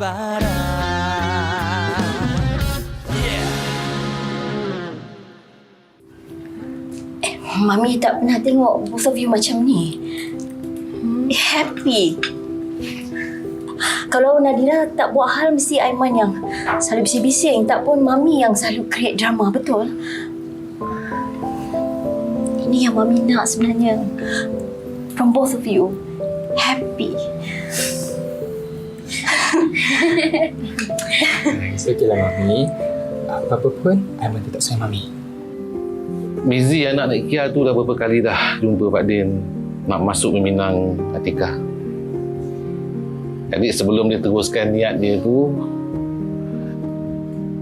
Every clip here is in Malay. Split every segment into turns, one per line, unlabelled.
Mami tak pernah tengok both of you macam ni. Happy. Kalau Nadira tak buat hal mesti Aiman yang selalu bising-bising. Tak pun Mami yang selalu create drama, betul? Ini yang Mami nak sebenarnya. From both of you. Happy.
It's okay lah Mami. Apa-apa pun, Aiman tetap sayang Mami.
Mizi anak Nek Kia tu dah berapa kali dah jumpa Pak Din nak masuk meminang Atika. Jadi sebelum dia teruskan niat dia tu,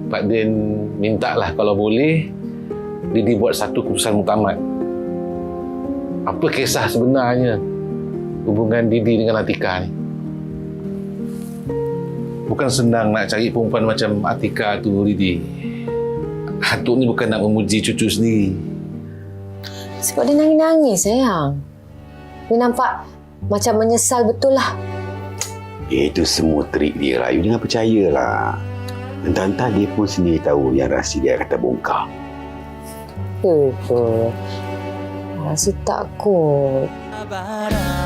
Pak Din minta lah kalau boleh dia dibuat satu keputusan muktamad. Apa kisah sebenarnya hubungan Didi dengan Atika ni? Bukan senang nak cari perempuan macam Atika tu, Didi. Atuk ni bukan nak memuji cucu sendiri.
Sebab dia nangis-nangis sayang. Dia nampak macam menyesal betul lah.
Itu semua trik dia lah. You jangan percayalah. Entah-entah dia pun sendiri tahu yang rahsia dia kata bongkar.
Ya ke? Rasa takut.
Bara